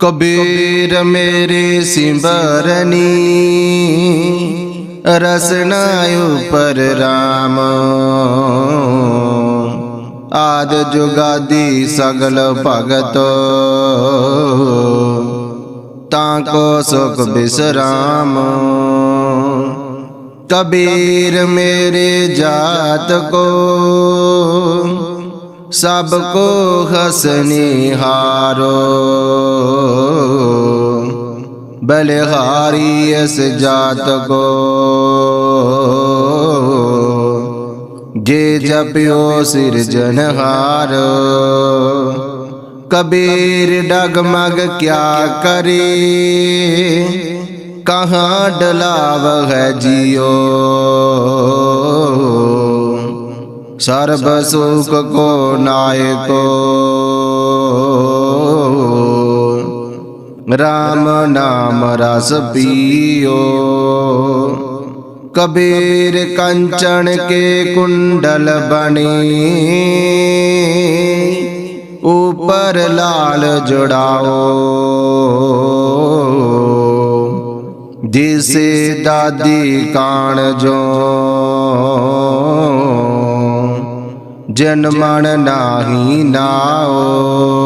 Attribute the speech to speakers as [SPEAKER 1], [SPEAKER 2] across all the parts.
[SPEAKER 1] ਕਬੀਰ ਮੇਰੇ ਸਿਮਰਨੀ, ਰਸਨਾ ਉਪਰ ਰਾਮ। ਆਦ ਜੁਗਾਦੀ ਸਗਲ ਭਗਤ। ਤਾਂ ਕੋ ਸੁਖ ਬਿਸਰਾਮ। ਕਬੀਰ ਮੇਰੇ ਜਾਤ ਕੋ, ਸਭ ਕੋ ਹਸਨੀ ਹਾਰੋ। ਬਲਿਹਾਰੀ ਇਸ ਜਾਤ ਕੋ ਜੇ ਜਪਿਓ ਸਿਰਜਨਹਾਰ ਕਬੀਰ ਡਗਮਗ ਕਿਆ ਕਰੇ ਕਹਾਂ ਡਲਾਵ ਹੈ ਜਿਉ ਸਰਬ ਸੁਖ ਕੋ ਨਾਇਕੋ ਰਾਮ ਨਾਮ ਰਸ ਪੀਓ। ਕਬੀਰ ਕੰਚਨ ਕੇ ਕੁੰਡਲ ਬਣੀ। ਉਪਰ ਲਾਲ ਜੁੜਾਓ। ਜਿਸੇ ਦਾਦੀ ਕਾਣ ਜੋ। ਜਨ ਮਨ ਨਾਹੀ ਨਾਓ।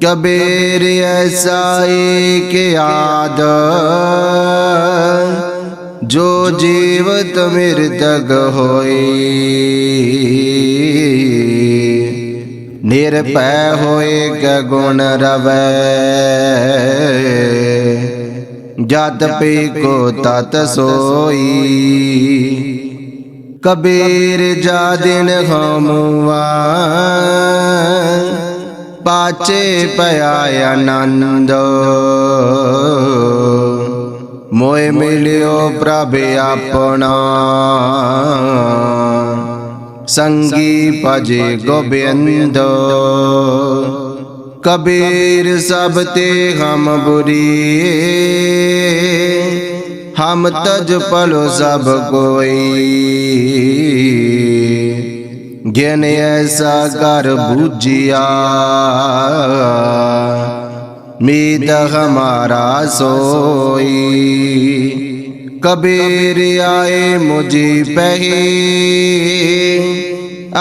[SPEAKER 1] ਕਬੀਰ ਐਸਾ ਏਕ ਆਦ ਜੋ ਜੀਵਤ ਮਿਰਤਕ ਹੋਈ ਨਿਰਭੈ ਹੋਏ ਕ ਗੁਣ ਰਵੈ ਜਤ ਪੀ ਕੋ ਤਤ ਸੋਈ ਕਬੀਰ ਜਾ ਦਿਨ ਹਮੁਆ ਪਾਚੇ ਪਿਆ ਆਨੰਦ। ਮੋਏ ਮਿਲਿਓ ਪ੍ਰਭ ਆਪਣਾ। ਸੰਗੀ ਭਜੇ ਗੋਬਿੰਦ। ਕਬੀਰ ਸਭ ਤੇ ਹਮ ਬੁਰੀ। ਹਮ ਤਜ ਪਲੋ ਸਭ ਕੋਈ। ਗਿਨ ਐਸਾ ਕਰ ਬੂਝਿਆ। ਮੀਤ ਹਮਾਰਾ ਸੋਈ। ਕਬੀਰ ਆਏ ਮੁਝੀ ਪਹਿ।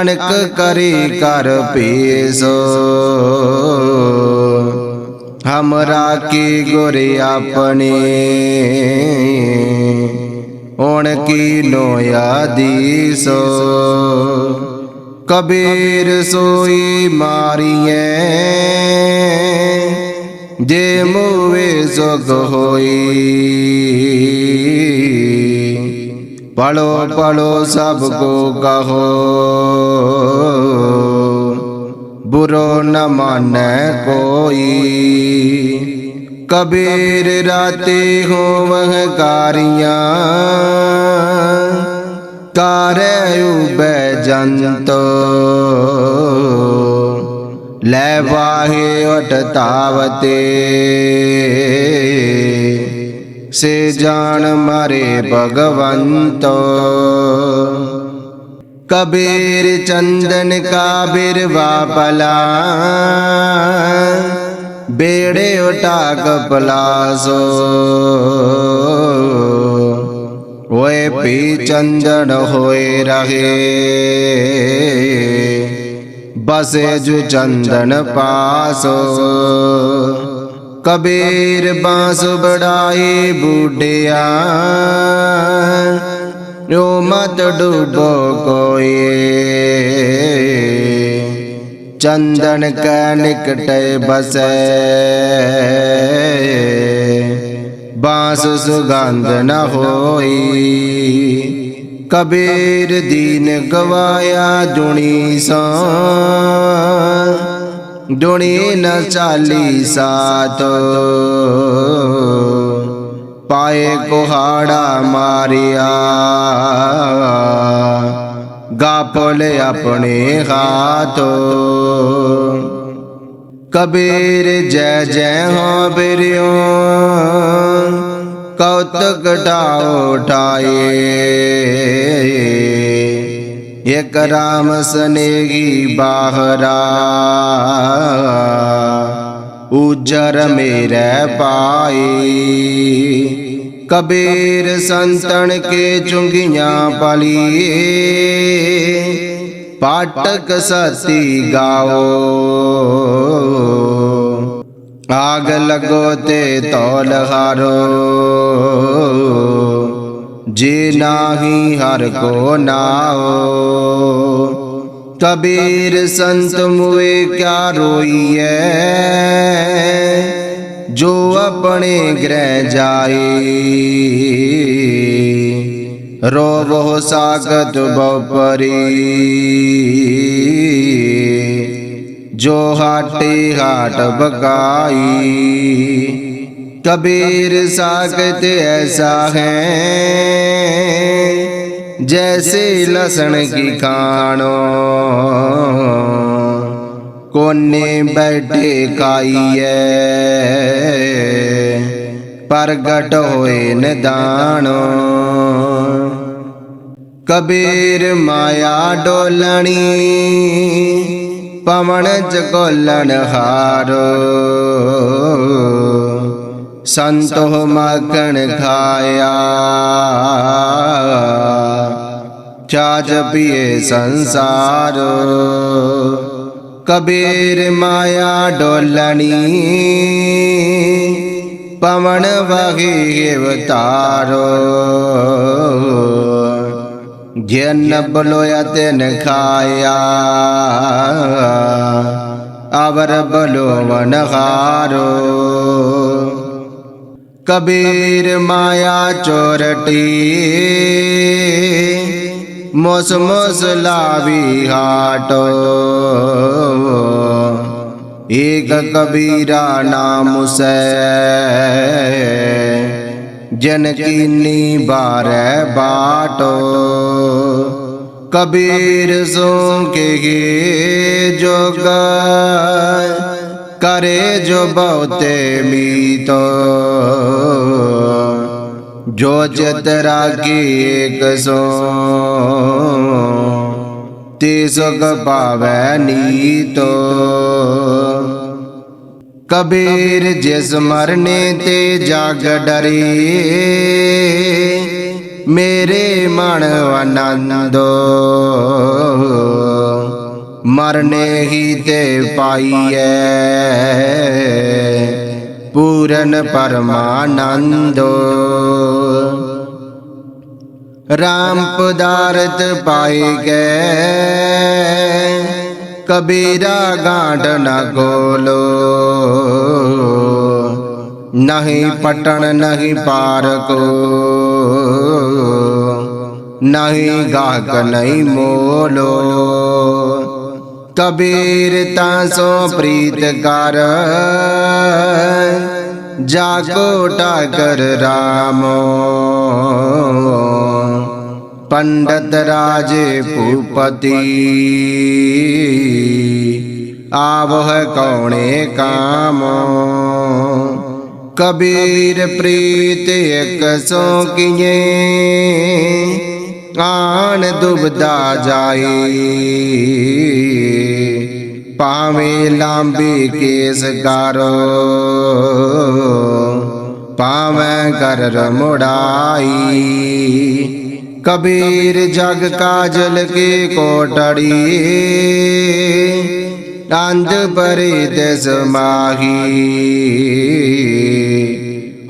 [SPEAKER 1] ਅਣਕ ਕਰੀ ਕਰ ਪੀਸੋ। ਹਮਰਾ ਕੀ ਗੁਰ ਆਪਣੇ। ਓਣ ਕੀ ਨੋਇਆ ਦੀਸੋ। ਕਬੀਰ ਸੋਈ ਮਾਰੀਐ। ਜੇ ਮੂਵੇ ਸੁਖ ਹੋਈ। ਪੜੋ ਪੜੋ ਸਭ ਕੋ ਕਹੋ। ਬੁਰੋ ਨ ਮਾਨੈ ਕੋਈ। ਕਬੀਰ ਰਾਤੇ ਹੋਵਹ ਕਾਰੀਆਂ। ਕਾਰੈ ਉਬੈ ਜੰਤ। ਲੈ ਵਾਹੇ ਉਠ ਤਾਵਤੇ ਸੇ ਜਾਣ ਮਾਰੇ ਭਗਵੰਤ। ਕਬੀਰ ਚੰਦਨ ਕਾ ਬਿਰਵਾ ਪਲਾ ਬੇੜੇ ਉਟਾਕ ਪੀ ਚੰਦਨ ਹੋਏ ਰਹੇ। ਬਸੇ ਜੁ ਚੰਦਨ ਪਾਸ। ਕਬੀਰ ਬਾਂਸ ਬੜਾਈ ਬੂਢਿਆ। ਜੋ ਮਤ ਡੂਬੋ ਕੋਏ। ਚੰਦਨ ਕੈ ਨਿਕਟੇ ਬਸੈ। ਬਾਂਸ ਸੁਗੰਧ ਨਾ ਹੋਈ ਕਬੀਰ ਦੀਨ ਗਵਾਇਆ ਦੁਣੀ ਸਾ ਦੁਣੀ ਨ ਚਾਲੀ ਸਾਤ ਪਾਏ ਕੁਹਾੜਾ ਮਾਰਿਆ ਗਾਪਲ ਆਪਣੇ ਹਾਥ ਕਬੀਰ ਜੈ ਜੈ ਹੋ ਬਿਰਿਓ ਕੌਤਕ ਢਾਓ ਠਾਏ ਇਕ ਰਾਮ ਸਨੇਹੀ ਬਾਹਰਾ। ਉਜਰ ਮੇਰੇ ਪਾਏ ਕਬੀਰ ਸੰਤਨ ਕੇ ਚੁੰਗੀਆਂ ਪਲੀਏ। ਪਾਟਕ ਸਤੀ ਗਾਓ। ਆਗ ਲੱਗੋ ਤੇ ਤੌਲ ਹਾਰੋ। ਜੇ ਨਾਹੀ ਹਰ ਕੋ ਨਾਓ ਕਬੀਰ ਸੰਤ ਮੁਏ ਕਿਆ ਰੋਈਐ? ਜੋ ਆਪਣੇ ਗ੍ਰਹਿ ਜਾਏ, ਰੋਵੋ ਸਾਗਤ ਬਹੁ ਪਰੀ। ਜੋ ਹਾਟੇ ਹਾਟ ਬਕਾਈ कबीर सागत ऐसा है जैसे लसन की कानो कोने बैठे काई है प्रगट होए नदानो कबीर माया डोलनी पवन जगोलन हारो ਸੰਤੋ ਮੱਖਣ ਖਾਇਆ ਚਾਜ ਪੀਏ ਸੰਸਾਰ। ਕਬੀਰ ਮਾਇਆ ਡੋਲਣੀ। ਪਵਨ ਵਹੀ ਅਵਤਾਰੋ ਜਨ ਬਲੋਇਆ ਤਿਨ ਖਾਇਆ। ਅਵਰ ਬਲੋ ਵਨ ਹਾਰੋ। ਕਬੀਰ ਮਾਇਆ ਚੋਰਟੀ ਮੋਸ ਮੋਸ ਲਾਵੀ ਹਾਟੋ ਏਕ ਕਬੀਰਾ ਨਾਮ ਸੈ ਜਨ ਕੀਨੀ ਬਾਰੈ ਬਾਟੋ ਕਬੀਰ ਸੋ ਕੇ ਜੋਗ करे जो बहुते मीतो जो चित रागी एक सो ते सुख पावै नीतो कबीर जिस मरने ते जाग डरे मेरे मन आनंदो ਮਰਨੇ ਹੀ ਤੇ ਪਾਈਐ। ਪੂਰਨ ਪਰਮਾਨੰਦੋ। ਰਾਮ ਪਦਾਰਤ ਪਾਈ ਗਏ ਕਬੀਰਾ ਗਾਂਢ ਨਾ ਗੋਲੋ। ਨਹੀਂ ਪਟਣ ਨਹੀਂ ਪਾਰ ਕੋ ਨਹੀਂ ਗਾਹਕ ਨਹੀਂ ਮੋਲੋ। ਕਬੀਰ ਤਾਂ ਸੋ ਪ੍ਰੀਤ ਕਰ ਜਾਗੋ ਟਾਕਰ ਰਾਮੋ। ਪੰਡਤ ਰਾਜੇ ਭੂਪਤੀ। ਆਵਹ ਕੌਣੇ ਕਾਮ। ਕਬੀਰ ਪ੍ਰੀਤ ਇਕ ਸੋ ਕੀਏ। ਆਣ ਦੁਬਦਾ ਜਾਏ। ਪਾਵੇਂ ਲਾਂਬੀ ਕੇਸ ਕਰੋ। ਪਾਵੇਂ ਕਰ ਰਮੁੜਾਈ। ਕਬੀਰ ਜਗ ਕਾਜਲ ਕੇ ਕੋਟੜੀ। ਅੰਧ ਪਰੇ ਤਿਸ ਮਾਹੀ।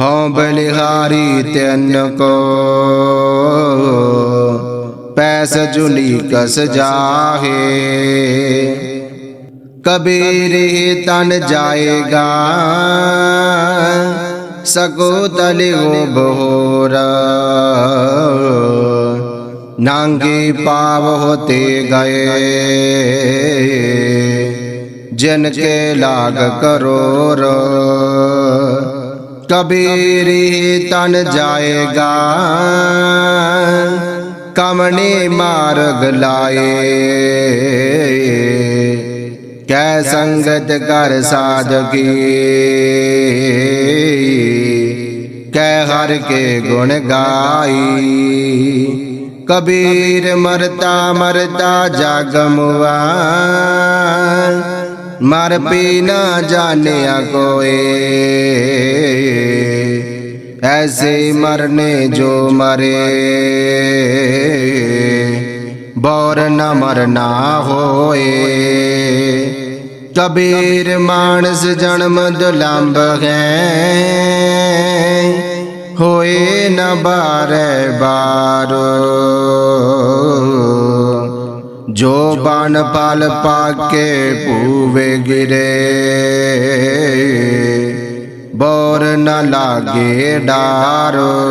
[SPEAKER 1] ਹਉ ਬਲਿਹਾਰੀ ਤੈਨ ਕੋ। ਪੈਸ ਜੁਲੀ ਕਸ ਜਾਹੇ। ਕਬੀਰ ਤਨ ਜਾਏਗਾ। ਸਕੋ ਤਲੇ ਹੋ ਬਹੋਰਾ ਨਾਂਗੇ ਪਾਵ ਹੋਤੇ ਗਏ। ਜਨ ਕੇ ਲਾਗ ਕਰੋਰ। ਕਬੀਰ ਹੀ ਤਨ ਜਾਏਗਾ। ਕਮਨੇ ਮਾਰਗ ਲਾਏ। ਕੈ ਸੰਗਤ ਕਰ ਸਾਧਕੀ। ਕੈ ਹਰ ਕੇ ਗੁਣ ਗਾਈ। ਕਬੀਰ ਮਰਤਾ ਮਰਤਾ ਜਗ ਮੁਆ। ਮਰ ਪੀ ਨਾ ਜਾਣਿਆ ਕੋਏ। ਐਸੇ ਮਰਨੇ ਜੋ ਮਰੇ। ਬੌਰ ਨ ਮਰਨਾ ਹੋਏ। ਕਬੀਰ ਮਾਨਸ ਜਨਮ ਦੁਲੰਭ ਹੈ। ਹੋਏ ਨ ਬਾਰੇ ਬਾਰੋ। ਜੋ ਬਨ ਪਲ ਪਾਕੇ ਭੂਵੇ ਗਿਰੇ। ਬੋਰ ਨ ਲਾਗੇ ਡਾਰੋ।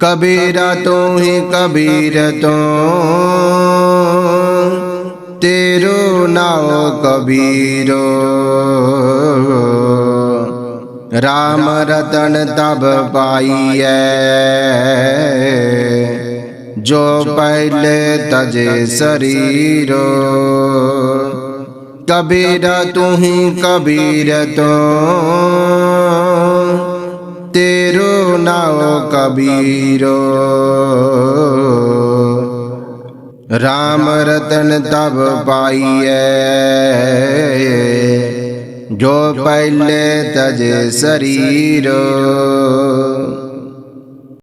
[SPEAKER 1] ਕਬੀਰਾ ਤੂੰ ਹੀ ਕਬੀਰ ਤੂੰ। ਤੇਰੋ ਨਾਉ ਕਬੀਰੋ। ਰਾਮ ਰਤਨ ਤਬ ਪਾਈਐ। ਜੋ ਪਹਿਲੇ ਤਜੇ ਸਰੀਰੋ। ਕਬੀਰਾ ਤੂੰ ਹੀ ਕਬੀਰ ਤੋਂ ਤੇਰੋ ਨਾਉ ਕਬੀਰੋ। ਰਾਮ ਰਤਨ ਤਬ ਪਾਈਐ। ਜੋ ਪਹਿਲੇ ਤਜੇ ਸਰੀਰੋ।